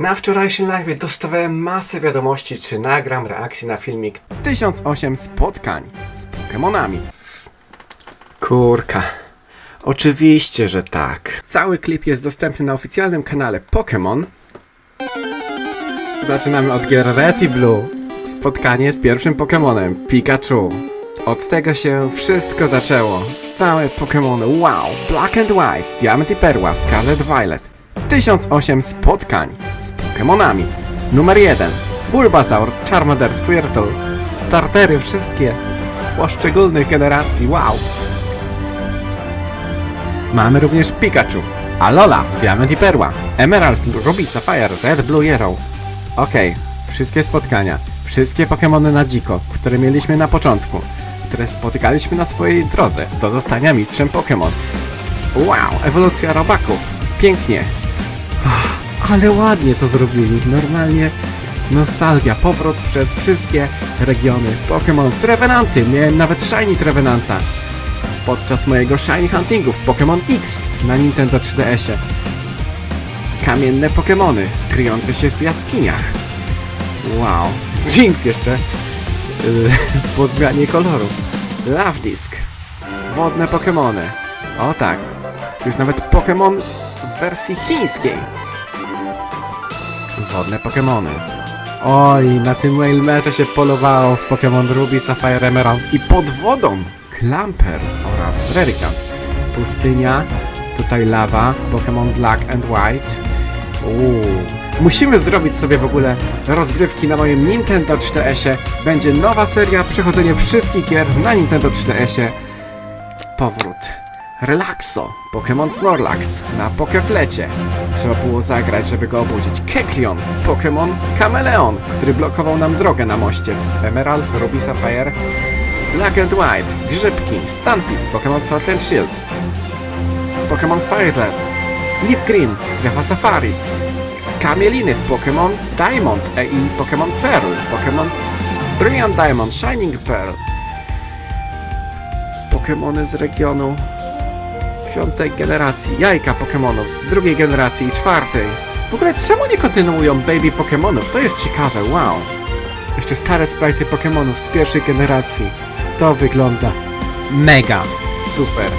Na wczorajszym live dostawałem masę wiadomości, czy nagram reakcję na filmik 1008 spotkań z Pokémonami. Kurka. Oczywiście, że tak. Cały klip jest dostępny na oficjalnym kanale Pokémon. Zaczynamy od gier Red i Blue. Spotkanie z pierwszym Pokémonem, Pikachu. Od tego się wszystko zaczęło. Całe Pokémony, wow! Black and White, Diamond i Perła, Scarlet Violet. 1008 spotkań z Pokémonami. Numer 1. Bulbasaur, Charmander, Squirtle. Startery wszystkie z poszczególnych generacji, wow! Mamy również Pikachu, Alola, Diamond i Perła, Emerald, Ruby, Sapphire, Red, Blue, Yellow. Okej, wszystkie spotkania, wszystkie Pokémony na dziko, które mieliśmy na początku, które spotykaliśmy na swojej drodze do zostania mistrzem Pokémon. Wow, ewolucja robaków, pięknie. Ale ładnie to zrobili, normalnie nostalgia, powrót przez wszystkie regiony Pokémon. Trevenanty, miałem nawet Shiny Trevenanta podczas mojego Shiny Huntingu w Pokémon X na Nintendo 3DS-ie. Kamienne Pokémony, kryjące się w jaskiniach. Wow. Jinx jeszcze. Po zmianie koloru. Love Disc. Wodne Pokémony. O tak. Tu jest nawet Pokémon w wersji chińskiej. Wodne Pokémony. Oj, na tym Wailmerze się polowało w Pokémon Ruby, Sapphire, Emerald i pod wodą Clamper oraz Relicanth. Pustynia, tutaj lawa w Pokémon Black and White. Uuu. Musimy zrobić sobie w ogóle rozgrywki na moim Nintendo 4DS-ie. Będzie nowa seria, przechodzenie wszystkich gier na Nintendo 4DS-ie. Powrót. Relaxo, Pokémon Snorlax na Pokeflecie. Trzeba było zagrać, żeby go obudzić. Keklion, Pokémon Kameleon, który blokował nam drogę na moście Emerald, Ruby Sapphire, Black and White, Grzybki, Stunfisk, Pokémon Sword and Shield, Pokémon Fireland, Leaf Green, Strefa Safari, Skamieliny Pokémon Diamond e i Pokémon Pearl, Pokémon Brilliant Diamond, Shining Pearl, Pokémony z regionu piątej generacji, jajka Pokémonów z drugiej generacji i czwartej. W ogóle czemu nie kontynuują Baby Pokémonów? To jest ciekawe, wow. Jeszcze stare sprite Pokémonów z pierwszej generacji. To wygląda mega super.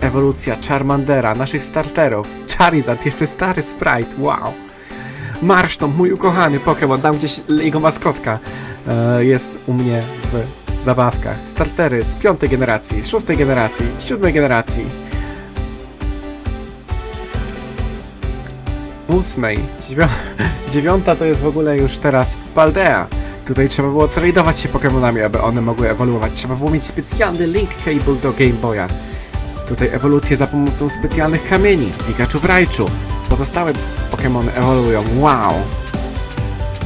Ewolucja Charmandera, naszych starterów. Charizard, jeszcze stary sprite, wow. Marszton, mój ukochany Pokémon, tam gdzieś jego maskotka e, jest u mnie w zabawkach. Startery z piątej generacji, szóstej generacji, siódmej generacji. Ósmej, dziewią- dziewiąta to jest w ogóle już teraz Paldea. Tutaj trzeba było tradować się Pokémonami, aby one mogły ewoluować. Trzeba było mieć specjalny link cable do Game Boya. Tutaj ewolucje za pomocą specjalnych kamieni. Pikachu w Raichu. Pozostałe Pokémony ewoluują. Wow!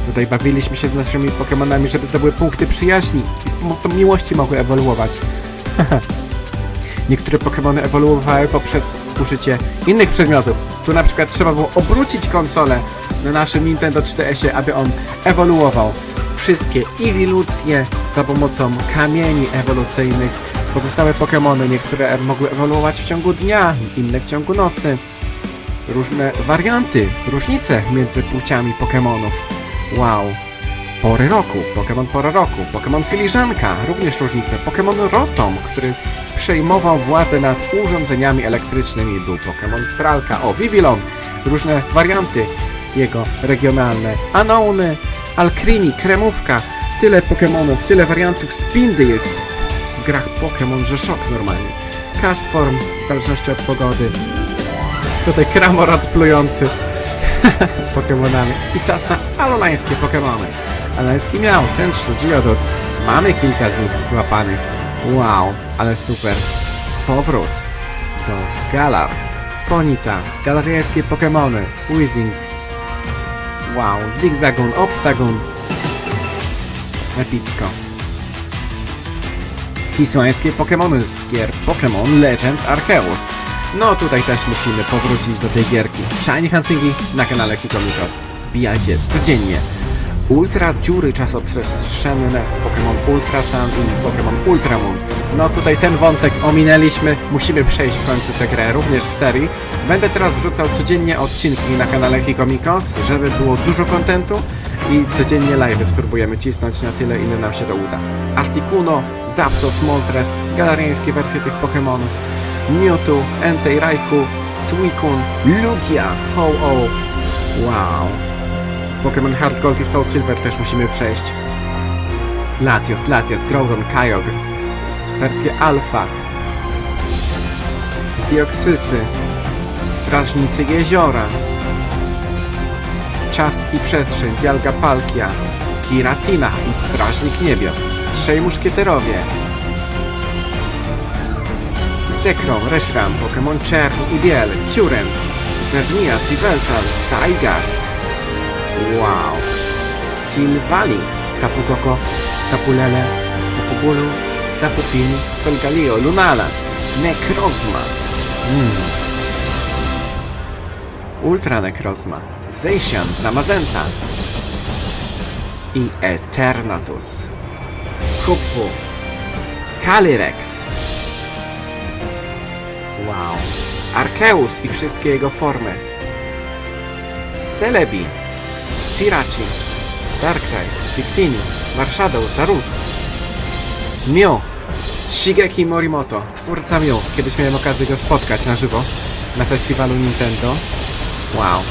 Tutaj bawiliśmy się z naszymi Pokémonami, żeby zdobyły punkty przyjaźni i z pomocą miłości mogły ewoluować. Niektóre Pokémony ewoluowały poprzez użycie innych przedmiotów. Tu na przykład trzeba było obrócić konsolę na naszym Nintendo 4DS-ie, aby on ewoluował. Wszystkie ewilucje za pomocą kamieni ewolucyjnych. Pozostałe Pokémony, niektóre mogły ewoluować w ciągu dnia, inne w ciągu nocy. Różne warianty, różnice między płciami Pokémonów. Wow. Pory roku, Pokémon Pora roku, Pokémon Filiżanka, również różnice, Pokémon Rotom, który przejmował władzę nad urządzeniami elektrycznymi, był Pokémon Pralka, o Vivillon, różne warianty jego regionalne, Anouny, Alcrini, Kremówka, tyle Pokémonów, tyle wariantów, Spindy jest w grach Pokémon, że szok normalnie. Castform, w zależności od pogody. Tutaj Kramorat plujący Pokémonami. I czas na alonańskie Pokémony. Alonański miał, Sentry, Geodude. Mamy kilka z nich złapanych. Wow, ale super. Powrót do Galar. Ponita, galariańskie Pokémony, Weezing. Wow, Zigzagoon, Obstagoon. Epicko. Hisłańskie Pokémony z gier Pokémon Legends Arceus. No tutaj też musimy powrócić do tej gierki. Shiny Huntingi na kanale Kikomikos. Wbijajcie codziennie. Ultra dziury czasoprzestrzenne w Pokémon Ultra Sun i Pokémon Ultra Moon. No tutaj ten wątek ominęliśmy, musimy przejść w końcu tę grę, również w serii. Będę teraz wrzucał codziennie odcinki na kanale Hikomikos, żeby było dużo kontentu i codziennie live spróbujemy cisnąć na tyle, ile nam się to uda. Articuno, Zapdos, Moltres, galariańskie wersje tych Pokémonów, Mewtwo, Entei, Raikou, Suicune, Lugia, Ho-Oh, wow. Pokémon Hard Gold i Soul Silver też musimy przejść. Latios, Latias, Groudon, Kyogre. Wersje Alpha. Dioksysy. Strażnicy Jeziora. Czas i przestrzeń, Dialga Palkia. Giratina i Strażnik Niebios. Trzej Muszkieterowie. Zekrom, Reshiram, Pokémon Czern i Biel, Kyurem, Zernia, Siveltal, Zygarde. Wow. Silvally, Tapu Koko, Tapu Lele, Tapu Bulu, Tapu Fin, Solgaleo, Lunala, Necrozma. Mm. Ultra Necrozma, Zeishan, Zamazenta i Eternatus. Kupfu, Calyrex. Wow. Arceus i wszystkie jego formy. Celebi, Chirachi, Darkrai, Victini, Marshadow, Zarut, Mio, Shigeki Morimoto, twórca Mio. Kiedyś miałem okazję go spotkać na żywo na festiwalu Nintendo. Wow.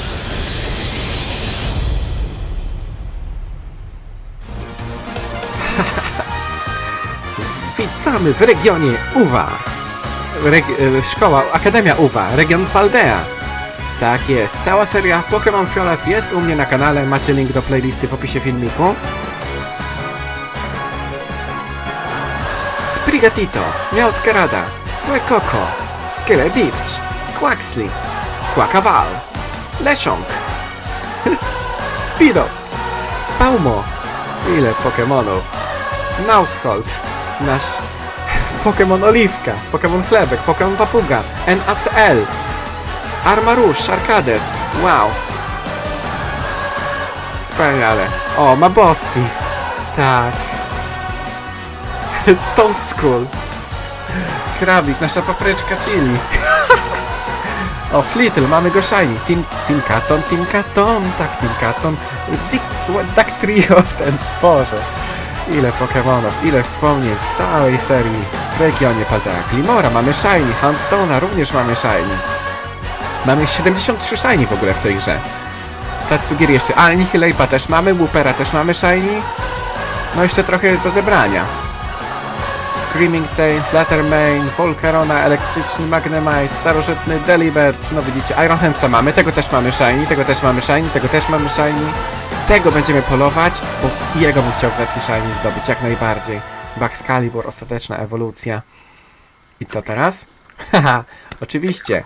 Witamy w regionie Uwa. Reg e, szkoła, Akademia Uwa, region Paldea. Tak jest, cała seria Pokémon Fiolet jest u mnie na kanale, macie link do playlisty w opisie filmiku. Sprigatito, Miauscarada, Fuecoco, Skeledipch, Quaxly, Quacaval, Lechonk, Speedops, Paumo, ile Pokémonów, Maushold, nasz Pokémon Oliwka, Pokémon Chlebek, Pokémon Papuga, NACL, Armarusz, Arkadet, wow. Wspaniale. O, ma Bosti. Tak. Toad School. Krabik, nasza papryczka chili. o, Flittle, mamy go shiny. Tin, Tinkaton, Tinkaton, tak, Tinkaton. Dick, Duck Trio, ten, Boże. Ile Pokemonów, ile wspomnień z całej serii regionie Paldea. Glimora, mamy shiny, Handstone'a również mamy shiny. Mamy 73 shiny w ogóle w tej grze. Tatsugiri jeszcze, a Nihilejpa też mamy, Woopera też mamy shiny. No jeszcze trochę jest do zebrania. Screaming Tail, Fluttermane, Volcarona, Elektryczny Magnemite, Starożytny Delibert, no widzicie, Iron Handsa mamy, tego też mamy shiny, tego też mamy shiny, tego też mamy shiny. Tego będziemy polować, bo jego bym chciał w wersji shiny zdobyć jak najbardziej. Baxcalibur, ostateczna ewolucja. I co teraz? Haha, oczywiście.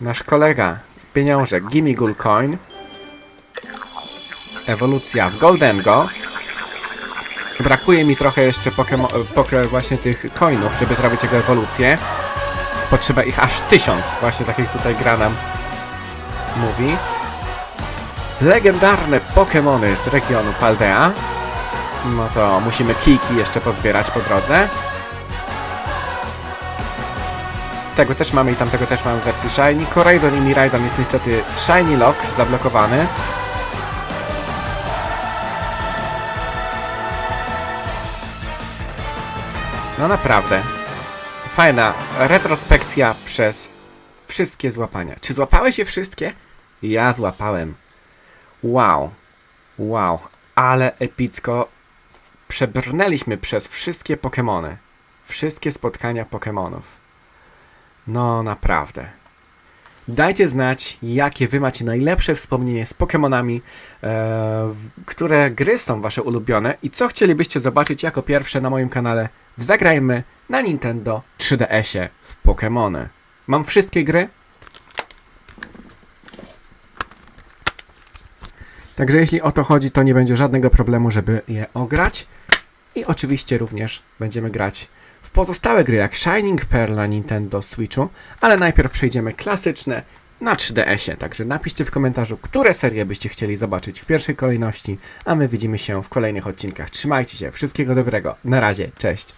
Nasz kolega z pieniążek Gimme Coin. Ewolucja w Goldengo. Brakuje mi trochę jeszcze pokemo- poke właśnie tych coinów, żeby zrobić jego ewolucję. Potrzeba ich aż tysiąc, właśnie tak jak tutaj gra nam mówi. Legendarne Pokémony z regionu Paldea. No to musimy kijki jeszcze pozbierać po drodze. Tego też mamy i tamtego też mamy w wersji Shiny. Koraidon i Miraidon jest niestety Shiny Lock zablokowany. No naprawdę. Fajna retrospekcja przez wszystkie złapania. Czy złapałeś je wszystkie? Ja złapałem. Wow. Wow. Ale epicko przebrnęliśmy przez wszystkie Pokémony. Wszystkie spotkania Pokémonów. No naprawdę. Dajcie znać, jakie wy macie najlepsze wspomnienie z Pokémonami, e, które gry są wasze ulubione i co chcielibyście zobaczyć jako pierwsze na moim kanale w Zagrajmy na Nintendo 3DS-ie w Pokémony. Mam wszystkie gry. Także jeśli o to chodzi, to nie będzie żadnego problemu, żeby je ograć. I oczywiście również będziemy grać w pozostałe gry jak Shining Pearl na Nintendo Switchu, ale najpierw przejdziemy klasyczne na 3DS-ie. Także napiszcie w komentarzu, które serie byście chcieli zobaczyć w pierwszej kolejności, a my widzimy się w kolejnych odcinkach. Trzymajcie się, wszystkiego dobrego. Na razie, cześć.